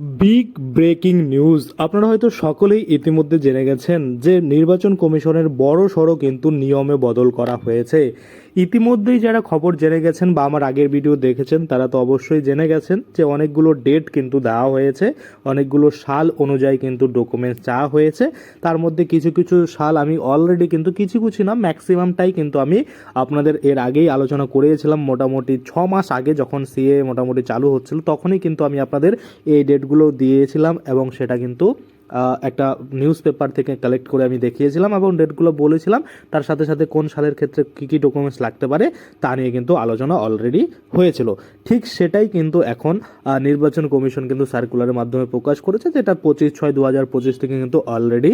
Big breaking news. আপনারা হয়তো সকলেই ইতিমধ্যে জেনে গেছেন যে নির্বাচন কমিশনের বড় সড়ো কিন্তু নিয়মে বদল করা হয়েছে। ইতিমধ্যেই যারা খবর জেনে গেছেন বা আমার আগের ভিডিও দেখেছেন, তারা তো অবশ্যই জেনে গেছেন যে অনেকগুলো ডেট কিন্তু দেওয়া হয়েছে, অনেকগুলো সাল অনুযায়ী কিন্তু ডকুমেন্টস চাওয়া হয়েছে। তার মধ্যে কিছু কিছু সাল আমি অলরেডি কিন্তু কিছু কিছু না ম্যাক্সিমামটাই কিন্তু আমি আপনাদের এর আগেই আলোচনা করিয়েছিলাম। মোটামুটি ছ মাস আগে যখন সিএ মোটামুটি চালু হচ্ছিল, তখনই কিন্তু আমি আপনাদের এই ডেটগুলো দিয়েছিলাম এবং সেটা কিন্তু একটা নিউজ পেপার থেকে কালেক্ট করে আমি দেখিয়েছিলাম এবং ডেটগুলো বলেছিলাম, তার সাথে সাথে কোন সালের ক্ষেত্রে কী কী ডকুমেন্টস লাগতে পারে তা নিয়ে কিন্তু আলোচনা অলরেডি হয়েছিল। ঠিক সেটাই কিন্তু এখন নির্বাচন কমিশন কিন্তু সার্কুলারের মাধ্যমে প্রকাশ করেছে, যেটা পঁচিশ ছয় দু হাজার পঁচিশ থেকে কিন্তু অলরেডি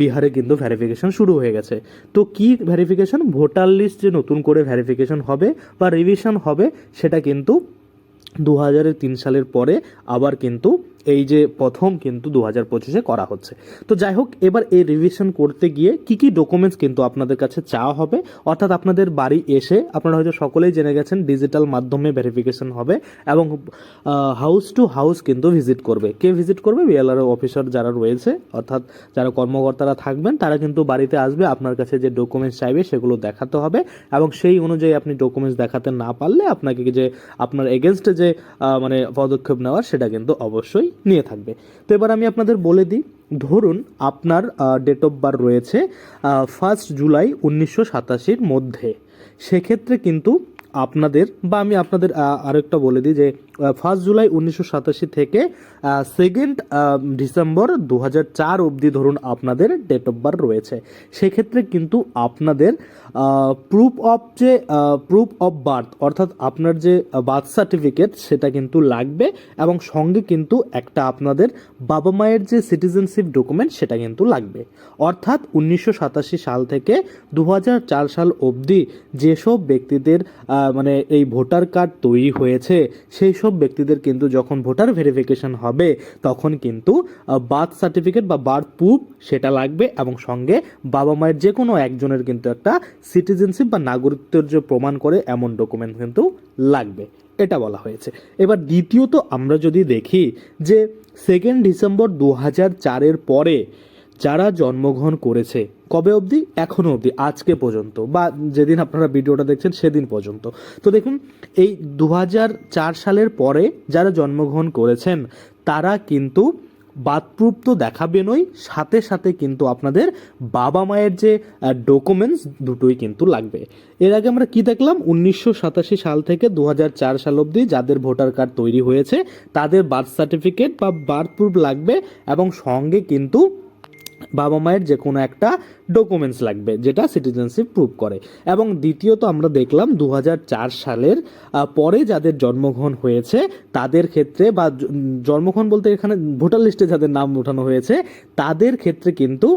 বিহারে কিন্তু ভ্যারিফিকেশন শুরু হয়ে গেছে। তো কি ভ্যারিফিকেশন ভোটার লিস্ট যে নতুন করে ভ্যারিফিকেশন হবে বা রিভিশন হবে, সেটা কিন্তু দু হাজারের তিন সালের পরে আবার কিন্তু এই যে প্রথম কিন্তু দু হাজার পঁচিশে করা হচ্ছে। তো যাই হোক এবার এই রিভিশন করতে গিয়ে কি কি ডকুমেন্টস কিন্তু আপনাদের কাছে চাওয়া হবে? অর্থাৎ আপনাদের বাড়ি এসে আপনারা হয়তো সকলেই জেনে গেছেন ডিজিটাল মাধ্যমে ভেরিফিকেশন হবে এবং হাউস টু হাউস কিন্তু ভিজিট করবে। কে ভিজিট করবে? বিএলআর অফিসার যারা রয়েছে, অর্থাৎ যারা কর্মকর্তারা থাকবেন, তারা কিন্তু বাড়িতে আসবে, আপনার কাছে যে ডকুমেন্টস চাইবে সেগুলো দেখাতে হবে এবং সেই অনুযায়ী আপনি ডকুমেন্টস দেখাতে না পারলে আপনাকে যে, আপনার এগেনস্টে যে মানে পদক্ষেপ নেওয়ার সেটা কিন্তু অবশ্যই নিয়ে থাকবে। তো এবার আমি আপনাদের বলে দিই, ধরুন আপনার ডেট অফ বার রয়েছে ফার্স্ট জুলাই উনিশশো সাতাশির মধ্যে। সেক্ষেত্রে কিন্তু আপনাদের বা আমি আপনাদের আরেকটা বলে দিই যে ফার্স্ট জুলাই উনিশশো সাতাশি থেকে সেকেন্ড ডিসেম্বর দু হাজার চার অবধি ধরুন আপনাদের ডেট অফ বার্থ রয়েছে। সেক্ষেত্রে কিন্তু আপনাদের প্রুফ অফ যে প্রুফ অফ বার্থ অর্থাৎ আপনার যে বার্থ সার্টিফিকেট সেটা কিন্তু লাগবে এবং সঙ্গে কিন্তু একটা আপনাদের বাবা মায়ের যে সিটিজেনশিপ ডকুমেন্ট সেটা কিন্তু লাগবে। অর্থাৎ উনিশশো সাতাশি সাল থেকে দু চার সাল অবধি যেসব ব্যক্তিদের মানে এই ভোটার কার্ড তৈরি হয়েছে, সেই সব ব্যক্তিদের কিন্তু যখন ভোটার ভেরিফিকেশন হবে, তখন কিন্তু বার্থ সার্টিফিকেট বা বার্থ প্রুফ সেটা লাগবে এবং সঙ্গে বাবা মায়ের যে কোনো একজনের কিন্তু একটা সিটিজেনশিপ বা নাগরিকত্বের যে প্রমাণ করে এমন ডকুমেন্ট কিন্তু লাগবে, এটা বলা হয়েছে। এবার দ্বিতীয়ত আমরা যদি দেখি যে সেকেন্ড ডিসেম্বর দু হাজার চারের পরে যারা জন্মগ্রহণ করেছে, কবে অবধি? এখনও অবধি, আজকে পর্যন্ত বা যেদিন আপনারা ভিডিওটা দেখছেন সেদিন পর্যন্ত। তো দেখুন, এই দু সালের পরে যারা জন্মগ্রহণ করেছেন, তারা কিন্তু বাথপ্রুফ তো দেখাবেনই সাথে সাথে কিন্তু আপনাদের বাবা মায়ের যে ডকুমেন্টস দুটোই কিন্তু লাগবে। এর আগে আমরা কি দেখলাম? উনিশশো সাতাশি সাল থেকে দু সাল অবধি যাদের ভোটার কার্ড তৈরি হয়েছে, তাদের বার্থ সার্টিফিকেট বা বার্থ প্রুফ লাগবে এবং সঙ্গে কিন্তু বাবা মায়ের যে কোনো একটা ডকুমেন্টস লাগবে, যেটা সিটিজেনশিপ প্রুভ করে। এবং দ্বিতীয়ত আমরা দেখলাম দু হাজার চার সালের পরে যাদের জন্মগ্রহণ হয়েছে, তাদের ক্ষেত্রে বা জন্মগ্রহণ বলতে এখানে ভোটার লিস্টে যাদের নাম ওঠানো হয়েছে, তাদের ক্ষেত্রে কিন্তু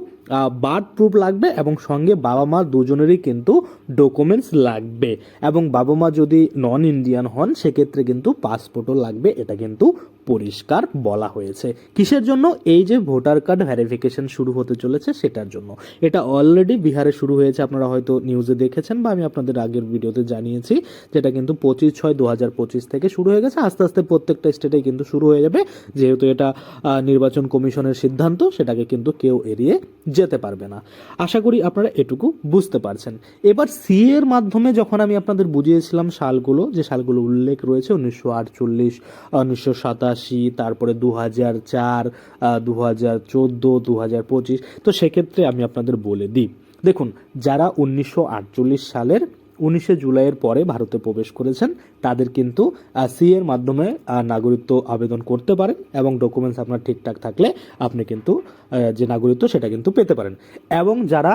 বার্থ প্রুফ লাগবে এবং সঙ্গে বাবা মা দুজনেরই কিন্তু ডকুমেন্টস লাগবে। এবং বাবা মা যদি নন ইন্ডিয়ান হন, সেক্ষেত্রে কিন্তু পাসপোর্টও লাগবে। এটা কিন্তু পরিষ্কার বলা হয়েছে। কিসের জন্য? এই যে ভোটার কার্ড ভ্যারিফিকেশন শুরু হতে চলেছে, সেটার জন্য। এটা অলরেডি বিহারে শুরু হয়েছে, আপনারা হয়তো নিউজে দেখেছেন বা আমি আপনাদের আগের ভিডিওতে জানিয়েছি, যেটা কিন্তু পঁচিশ ছয় দু হাজার পঁচিশ থেকে শুরু হয়ে গেছে। আস্তে আস্তে প্রত্যেকটা স্টেটে কিন্তু শুরু হয়ে যাবে। যেহেতু এটা নির্বাচন কমিশনের সিদ্ধান্ত, সেটাকে কিন্তু কেউ এড়িয়ে যেতে পারবে না। আশা করি আপনারা এটুকু বুঝতে পারছেন। এবার সি এর মাধ্যমে যখন আমি আপনাদের বুঝিয়েছিলাম সালগুলো, যে সালগুলো উল্লেখ রয়েছে, উনিশশো আটচল্লিশ উনিশশো সাতাশি, তারপরে দু হাজার চার দু হাজার চোদ্দ দু হাজার পঁচিশ, তো সেক্ষেত্রে আমি আপনাদের বলে দিই। দেখুন, যারা উনিশশো আটচল্লিশ সালের উনিশে জুলাইয়ের পরে ভারতে প্রবেশ করেছেন। তাদের কিন্তু সি এর মাধ্যমে নাগরিকত্ব আবেদন করতে পারেন এবং ডকুমেন্টস আপনার ঠিকঠাক থাকলে আপনি কিন্তু যে নাগরিকত্ব সেটা কিন্তু পেতে পারেন। এবং যারা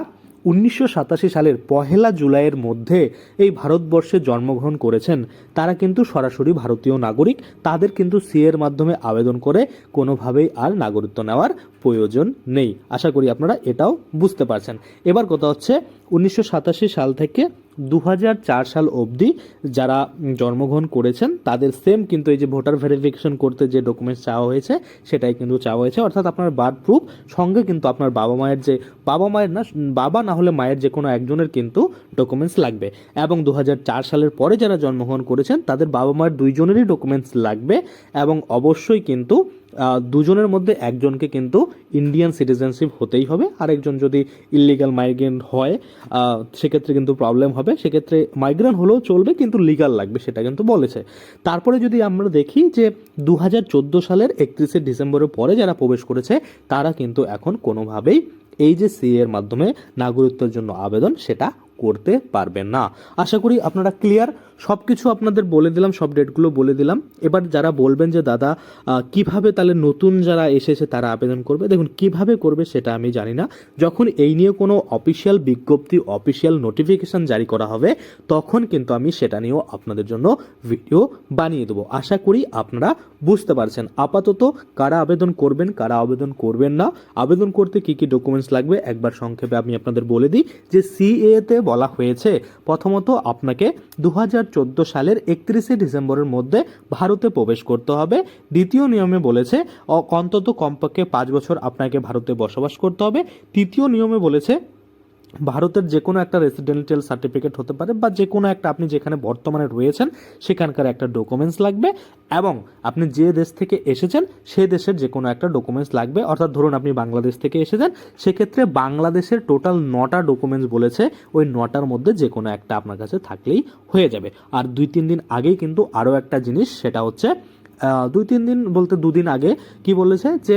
উনিশশো সাতাশি সালের পহেলা জুলাইয়ের মধ্যে এই ভারতবর্ষে জন্মগ্রহণ করেছেন, তারা কিন্তু সরাসরি ভারতীয় নাগরিক। তাদের কিন্তু সি এর মাধ্যমে আবেদন করে কোনোভাবেই আর নাগরিকত্ব নেওয়ার প্রয়োজন নেই। আশা করি আপনারা এটাও বুঝতে পারছেন। এবার কথা হচ্ছে উনিশশো সাতাশি সাল থেকে দু হাজার চার সাল অবধি যারা জন্মগ্রহণ করেছেন, তাদের সেম কিন্তু এই যে ভোটার ভেরিফিকেশন করতে যে ডকুমেন্টস চাওয়া হয়েছে, সেটাই কিন্তু চাওয়া হয়েছে। অর্থাৎ আপনার বার্থ প্রুফ সঙ্গে কিন্তু আপনার বাবা মায়ের যে বাবা মায়ের না, বাবা না হলে মায়ের যে কোনো একজনের কিন্তু ডকুমেন্টস লাগবে। এবং দু হাজার চার সালের পরে যারা জন্মগ্রহণ করেছেন, তাদের বাবা মায়ের দুইজনেরই ডকুমেন্টস লাগবে। এবং অবশ্যই কিন্তু দুজনের মধ্যে একজনকে কিন্তু ইন্ডিয়ান সিটিজেনশিপ হতেই হবে, আরেকজন যদি ইলিগাল মাইগ্রেন্ট হয় সেক্ষেত্রে কিন্তু প্রবলেম হবে। সেক্ষেত্রে মাইগ্রেন্ট হলেও চলবে, কিন্তু লিগাল লাগবে, সেটা কিন্তু বলেছে। তারপরে যদি আমরা দেখি যে দু হাজার চোদ্দ সালের একত্রিশে ডিসেম্বরের পরে যারা প্রবেশ করেছে, তারা কিন্তু এখন কোনোভাবেই এই যে সি এর মাধ্যমে নাগরিকত্বের জন্য আবেদন সেটা করতে পারবেন না। আশা করি আপনারা ক্লিয়ার সব কিছু আপনাদের বলে দিলাম, সব ডেটগুলো বলে দিলাম। এবার যারা বলবেন যে, দাদা কীভাবে তাহলে নতুন যারা এসেছে তারা আবেদন করবে? দেখুন, কীভাবে করবে সেটা আমি জানি না। যখন এই নিয়ে কোনো অফিসিয়াল বিজ্ঞপ্তি অফিসিয়াল নোটিফিকেশন জারি করা হবে, তখন কিন্তু আমি সেটা নিয়েও আপনাদের জন্য ভিডিও বানিয়ে দেবো। আশা করি আপনারা বুঝতে পারছেন। আপাতত কারা আবেদন করবেন, কারা আবেদন করবেন না, আবেদন করতে কি কি ডকুমেন্টস লাগবে, একবার সংক্ষেপে আমি আপনাদের বলে দিই। যে সিএতে বলা হয়েছে, প্রথমত আপনাকে দু হাজার সালের একত্রিশে ডিসেম্বরের মধ্যে ভারতে প্রবেশ করতে হবে। দ্বিতীয় নিয়মে বলেছে অন্তত কমপক্ষে পাঁচ বছর আপনাকে ভারতে বসবাস করতে হবে। তৃতীয় নিয়মে বলেছে ভারতের যে কোনো একটা রেসিডেন্সিয়াল সার্টিফিকেট হতে পারে বা যে কোনো একটা আপনি যেখানে বর্তমানে রয়েছেন, সেখানকার একটা ডকুমেন্টস লাগবে এবং আপনি যে দেশ থেকে এসেছেন, সে দেশের যে কোনো একটা ডকুমেন্টস লাগবে। অর্থাৎ ধরুন আপনি বাংলাদেশ থেকে এসেছেন, সেক্ষেত্রে বাংলাদেশের টোটাল নটা ডকুমেন্টস বলেছে, ওই নটার মধ্যে যে কোনো একটা আপনার কাছে থাকলেই হয়ে যাবে। আর দুই তিন দিন আগেই কিন্তু আরও একটা জিনিস, সেটা হচ্ছে দুই তিন দিন বলতে দুদিন আগে কি বলেছে যে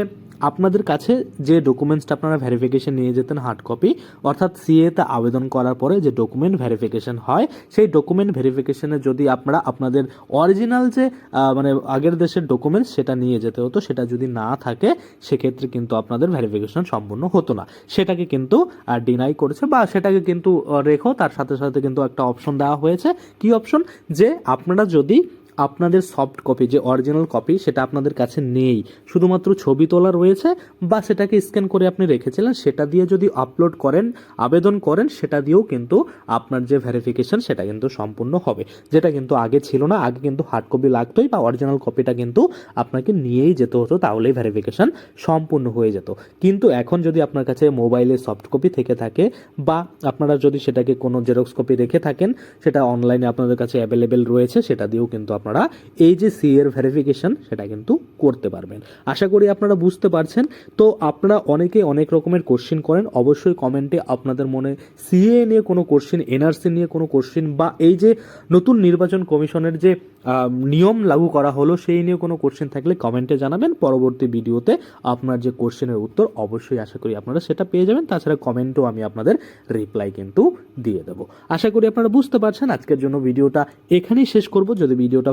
আপনাদের কাছে যে ডকুমেন্টসটা আপনারা ভেরিফিকেশন নিয়ে যেতেন হার্ড কপি অর্থাৎ সিএতে আবেদন করার পরে যে ডকুমেন্ট ভেরিফিকেশন হয়, সেই ডকুমেন্ট ভেরিফিকেশনে যদি আপনারা আপনাদের অরিজিনাল যে মানে আগের দেশের ডকুমেন্টস সেটা নিয়ে যেতে হতো, সেটা যদি না থাকে, সেক্ষেত্রে কিন্তু আপনাদের ভেরিফিকেশন সম্পূর্ণ হতো না। সেটাকে কিন্তু ডিনাই করেছে বা সেটাকে কিন্তু রেখো তার সাথে সাথে কিন্তু একটা অপশন দেওয়া হয়েছে। কি অপশন যে আপনারা যদি আপনাদের সফট কপি যে অরিজিনাল কপি সেটা আপনাদের কাছে নেই। শুধুমাত্র ছবি তোলা রয়েছে বা সেটাকে স্ক্যান করে আপনি রেখেছিলেন, সেটা দিয়ে যদি আপলোড করেন, আবেদন করেন, সেটা দিয়েও কিন্তু আপনার যে ভেরিফিকেশন সেটা কিন্তু সম্পূর্ণ হবে। যেটা কিন্তু আগে ছিল না, আগে কিন্তু হার্ড কপি লাগতোই বা অরিজিনাল কপিটা কিন্তু আপনাকে নিয়েই যেতে হতো, তাহলেই ভেরিফিকেশন সম্পূর্ণ হয়ে যেত। কিন্তু এখন যদি আপনার কাছে মোবাইলে সফট কপি থেকে থাকে বা আপনারা যদি সেটাকে কোনো জেরক্স কপি রেখে থাকেন, সেটা অনলাইনে আপনাদের কাছে অ্যাভেলেবেল রয়েছে, সেটা দিয়েও কিন্তু আপনারা এই যে সি এর ভেরিফিকেশন সেটা কিন্তু করতে পারবেন। আশা করি আপনারা বুঝতে পারছেন। তো আপনারা অনেকে অনেক রকমের কোশ্চিন করেন। অবশ্যই কমেন্টে আপনাদের মনে সিএ নিয়ে কোনো কোশ্চিন এনআরসি নিয়ে কোনো কোশ্চিন বা এই যে নতুন নির্বাচন কমিশনের যে নিয়ম লাগু করা হলো সেই নিয়ে কোনো কোশ্চেন থাকলে কমেন্টে জানাবেন। পরবর্তী ভিডিওতে আপনার যে কোশ্চেনের উত্তর অবশ্যই আশা করি আপনারা সেটা পেয়ে যাবেন। তাছাড়া কমেন্টও আমি আপনাদের রিপ্লাই কিন্তু দিয়ে দেবো। আশা করি আপনারা বুঝতে পারছেন। আজকের জন্য ভিডিওটা এখানেই শেষ করব। যদি ভিডিওটা